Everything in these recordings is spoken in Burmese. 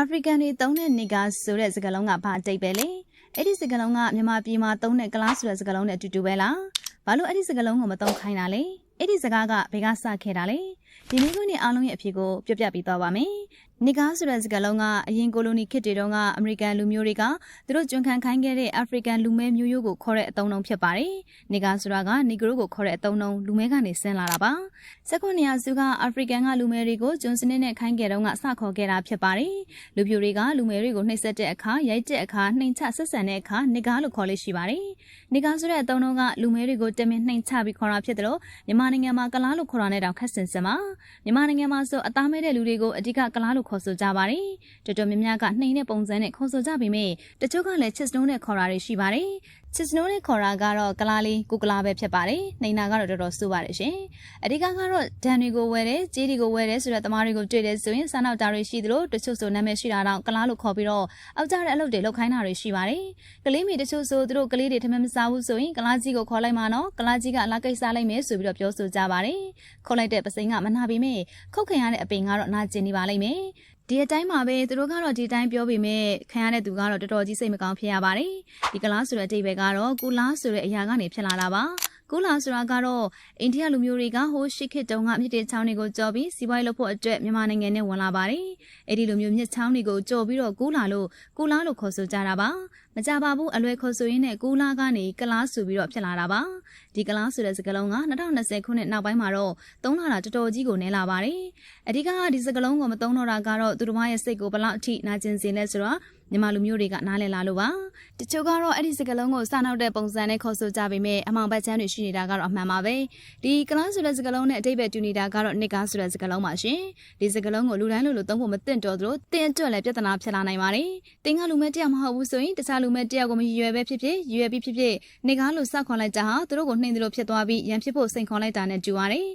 အာဖရိကန်တွေသုံးတဲ့နေဂါဆိုတဲ့စကားလုံးကဘာအတိတ်ပဲလဲအဲ့ဒီစကားလုံးကမြန်မာပြည်မှာသုံးတဲ့ကလားဆိုတဲ့စကားလုံးနဲ့အတူတူပဲလားဘာလို့အဲ့ဒီစကားလုံးကိုမသုံးခိုင်းတာလဲအဲ့ဒီစကားကဘယ်ကစခဲ့တာလဲဒီနေ့ခုနှစ်အားလုံးရဲ့အဖြစ်ကိုပြပြပေးသွားပါမယ်နေဂါဆိုတဲ့စကားလုံးကအရင်ကိုလိုနီခေတ်တွေတုန်းကအမေရိကန်လူမျိုးတွေကသူတို့ကျွမ်းခံခိုင်းခဲ့တဲ့အာဖရိကန်လူမဲမျိုးရိုးကိုခေါ်တဲ့အသုံးအနှုန်းဖြစ်ပါတယ်နေဂါဆိုတာကနီဂရိုကိုခေါ်တဲ့အသုံးအနှုန်းလူမဲကနေဆင်းလာတာပါစက္ကွန်နီယာစုကအာဖရိကန်ကလူမဲတွေကိုကျွန်းစနစ်နဲ့ခိုင်းခဲ့တုန်းကစခေါ်ခဲ့တာဖြစ်ပါတယ်လူပြိုတွေကလူမဲတွေကိုနှိပ်စက်တဲ့အခါရိုက်တဲ့အခါနှိမ်ချဆက်ဆံတဲ့အခါနေဂါလို့ခေါ်လို့ရှိပါတယ်နေဂါဆိုတဲ့အသုံးအနှုန်းကလူမဲတွေကိုတမင်နှိမ်ချပြီးခေါ်တာဖြစ်တယ်လို့မြန်မာနိုင်ငံမှာကလားလို့ခေါ်တာနဲ့တောင်ခက်ဆင်စင်ပါမြန်မာနိုင်ငံမှာဆိုအသားမဲတဲ့လူတွေကိုအဓိကကလားလို့ခေါ်ဆိုကြပါတယ်တော်တော်များများကနှိမ်တဲ့ပုံစံနဲ့ခေါ်ဆိုကြပေမဲ့တချို့ကလည်းချစ်စနိုးနဲ့ခေါ်တာတွေရှိပါတယ်ချစ်စနိုးနဲ့ခေါ်တာကတော့ကလားလေးကိုကလားပဲဖြစ်ပါတယ်နှိမ်တာကတော့တော်တော်ဆိုးပါတယ်ရှင်အဓိကကတော့ဒန်တွေကိုဝယ်တယ်ကြေးတွေကိုဝယ်တယ်ဆိုတဲ့သမားတွေကိုတွေ့တယ်ဆိုရင်စားနောက်တာတွေရှိသလိုတချို့ဆိုနာမည်ရှိတာတော့ကလားလို့ခေါ်ပြီးတော့အောက်ကြတဲ့အလုပ်တွေလုပ်ခိုင်းတာတွေရှိပါတယ်ကလေးမိတချို့ဆိုသူတို့ကလေးတွေထမင်းမစားဘူးဆိုရင်ကလားကြီးကိုခေါ်လိုက်မှာနော်ကလားကြီးကအလားကိစ္စလိုက်မယ်ဆိုပြီးတော့ပြောဆိုကြပါတယ်ခေါ်လိုက်တဲ့ပစိန်ကမနာပေမဲ့ခုတ်ခင်ရတဲ့အပင်ကတော့နာကျင်နေပါလိမ့်မယ် ဒီအတိုင်းမှာပဲသူတို့ကတော့ဒီတိုင်းပြောပေမဲ့ခံရတဲ့သူကတော့တော်တော်ကြီးစိတ်မကောင်းဖြစ်ရပါတယ်ဒီကလားဆိုတဲ့အတိတ်ပဲကတော့ကူလားဆိုတဲ့အရာကနေဖြစ်လာတာပါ ကူလာဆိုတာကတော့အိန္ဒိယလူမျိုးတွေကဟိုးရှိခေတ်တုန်းကမြစ်တေချောင်းတွေကိုကြော်ပြီးစီးပွားရေးလုပ်ဖို့အတွက်မြန်မာနိုင်ငံနဲ့ဝင်လာပါတယ်။အဲ့ဒီလိုမျိုးမြစ်ချောင်းတွေကိုကြော်ပြီးတော့ကူလာလို့ကူလာလို့ခေါ်ဆိုကြတာပါ။မကြပါဘူးအလွယ်ခေါ်ဆိုရင်းနဲ့ကူလာကနေကလားဆိုပြီးတော့ဖြစ်လာတာပါ။ဒီကလားဆိုတဲ့စကားလုံးက2020ခုနှစ်နောက်ပိုင်းမှာတော့သုံးလာတာတော်တော်ကြီးကိုနည်းလာပါတယ်။အဓိကကဒီစကားလုံးကိုမသုံးတော့တာကတော့သူတို့ရဲ့စိတ်ကိုဘလောက်အထိနာကျင်စေလဲဆိုတော့ မြန်မာလူမျိုးတွေကနားလည်လာလို့ပါတချို့ကတော့အဲ့ဒီစကားလုံးကိုစနောက်တဲ့ပုံစံနဲ့ခေါ်ဆိုကြပေမဲ့အမှောင်ဘက်ချမ်းတွေရှိနေတာကတော့အမှန်ပါပဲဒီကလားဆိုတဲ့စကားလုံးနဲ့အတိတ်ပဲတူနေတာကတော့နစ်ကားဆိုတဲ့စကားလုံးပါရှင်ဒီစကားလုံးကိုလူတိုင်းလိုလိုသုံးဖို့မသင့်တော်သလိုတင်းအတွက်လည်းပြဿနာဖြစ်လာနိုင်ပါတယ်တင်းကလူမဲတယောက်မဟုတ်ဘူးဆိုရင်တခြားလူမဲတယောက်ကိုမရွယ်ပဲဖြစ်ဖြစ်ရွယ်ပြီးဖြစ်ဖြစ်နစ်ကားလိုစောက်ခွန်လိုက်တာဟာသူတို့ကိုနှိမ်သလိုဖြစ်သွားပြီးရန်ဖြစ်ဖို့စိန်ခေါ်လိုက်တာနဲ့တူပါတယ်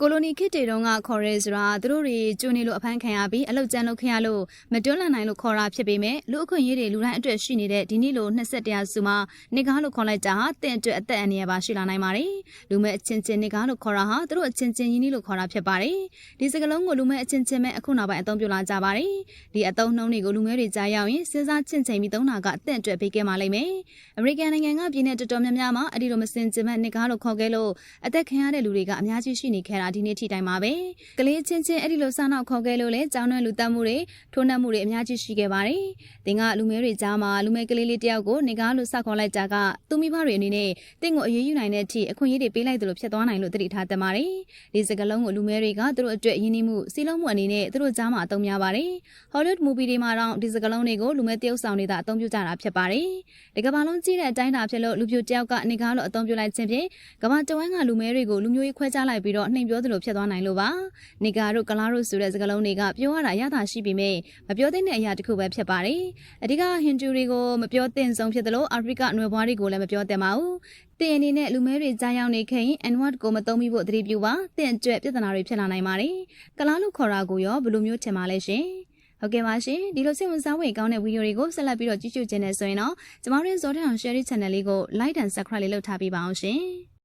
ကိုလိုနီခေတ်တွေတုန်းကခေါ်ရဲဆိုတာသူတို့တွေကျွနေလို့အဖမ်းခံရပြီးအလုတ်ကျန်းလုပ်ခင်ရလို့မတွန်းလှန်နိုင်လို့ခေါ်တာဖြစ်ပေမဲ့လူအခွင့်အရေးတွေလူတိုင်းအတွက်ရှိနေတဲ့ဒီနေ့လို21ရာစုမှာနေကားလို့ခေါ်လိုက်တာဟာတင့်အတွက်အသက်အန္တရာယ်ပါရှိလာနိုင်ပါတယ်လူမဲ့အချင်းချင်းနေကားလို့ခေါ်တာဟာသူတို့အချင်းချင်းရင်းနှီးလို့ခေါ်တာဖြစ်ပါတယ်ဒီစကလုံးကိုလူမဲ့အချင်းချင်းပဲအခုနောက်ပိုင်းအသုံးပြုလာကြပါတယ်ဒီအသုံးနှုန်းတွေကိုလူမဲတွေကြားရောက်ရင်စဉ်းစားချင့်ချိန်ပြီးသုံးတာကအသက်အတွက်ပေးခဲ့မှလိမ့်မယ်အမေရိကန်နိုင်ငံကပြည်내တော်တော်များများမှာအဲ့ဒီလိုမစင်ကျင်မဲ့နေကားလို့ခေါ်ခဲ့လို့အသက်ခံရတဲ့လူတွေကအများကြီးရှိနေခဲ့တာဒီနေ့ထိတိုင်ပါပဲကလေးချင်းချင်းအဲ့ဒီလိုစားနောက်ခေါ်ခဲ့လို့လေကြောင်းနှံလူတက်မှုတွေထိုးနှက်မှုတွေအများကြီးရှိခဲ့ပါတယ်တင်ကလူမဲတွေကြားမှာလူမဲကလေးလေးတယောက်ကိုနေကားလို့စောက်ခေါ်လိုက်တာကသူမိဘတွေအနေနဲ့တင့်ကိုအရေးယူနိုင်တဲ့အထိအခွင့်အရေးတွေပေးလိုက်တယ်လို့ဖြစ်သွားနိုင်လို့တတိထားတတ်ပါတယ်ဒီစကလုံးကိုလူမဲတွေကသူတို့အတွက်ရင်းနှီးမှုစီးလုံးမှုအနေနဲ့သူတို့ကြားမှာအသုံးများပါတယ်ဟောလိဝုဒ်မူဗီတွေမှာတော့ဒီစကလုံးတွေကိုလူမဲတယောက်ဆောင်တွေသာအသုံးပြုကြတာဖြစ်ပါတယ်ဒီကမ္ဘာလုံးကြီးတဲ့အတိုင်းတာဖြစ်လို့လူပြိုတယောက်ကနေကားလို့အသုံးပြုလိုက်ခြင်းဖြင့်ကမ္ဘာတဝန်းကလူမဲတွေကိုလူမျိုးရေးခွဲခြားလိုက်ပြီးတော့နှိမ်ပြောသလိုဖြစ်သွားနိုင်လို့ပါနေကာတို့ကလားတို့ဆိုတဲ့စကားလုံးတွေကပြောရတာရတာရှိပေမဲ့မပြောသင့်တဲ့အရာတစ်ခုပဲဖြစ်ပါတယ်အဓိကဟင်ဂျူတွေကိုမပြောသင့်ဆုံးဖြစ်တယ်လို့အာဖရိကနွယ်ဘွားတွေကိုလည်းမပြောသင့်ပါဘူးတင်အနေနဲ့လူမဲတွေကြားရောက်နေခင် N1 ကိုမသုံးမိဖို့သတိပြုပါတင့်အတွက်ပြဿနာတွေဖြစ်လာနိုင်ပါတယ်ကလားလို့ခေါ်တာကိုရောဘယ်လိုမျိုးထင်ပါလဲရှင်ဟုတ်ကဲ့ပါရှင်ဒီလိုစိတ်ဝင်စားဖွယ်ကောင်းတဲ့ဗီဒီယိုတွေကိုဆက်လက်ပြီးတော့ကြည့်ရှုခြင်းနဲ့ဆိုရင်တော့ကျမတို့ရဲ့ဇော်ထအောင် share channel လေးကို like and subscribe လေးလုပ်ထားပေးပါအောင်ရှင်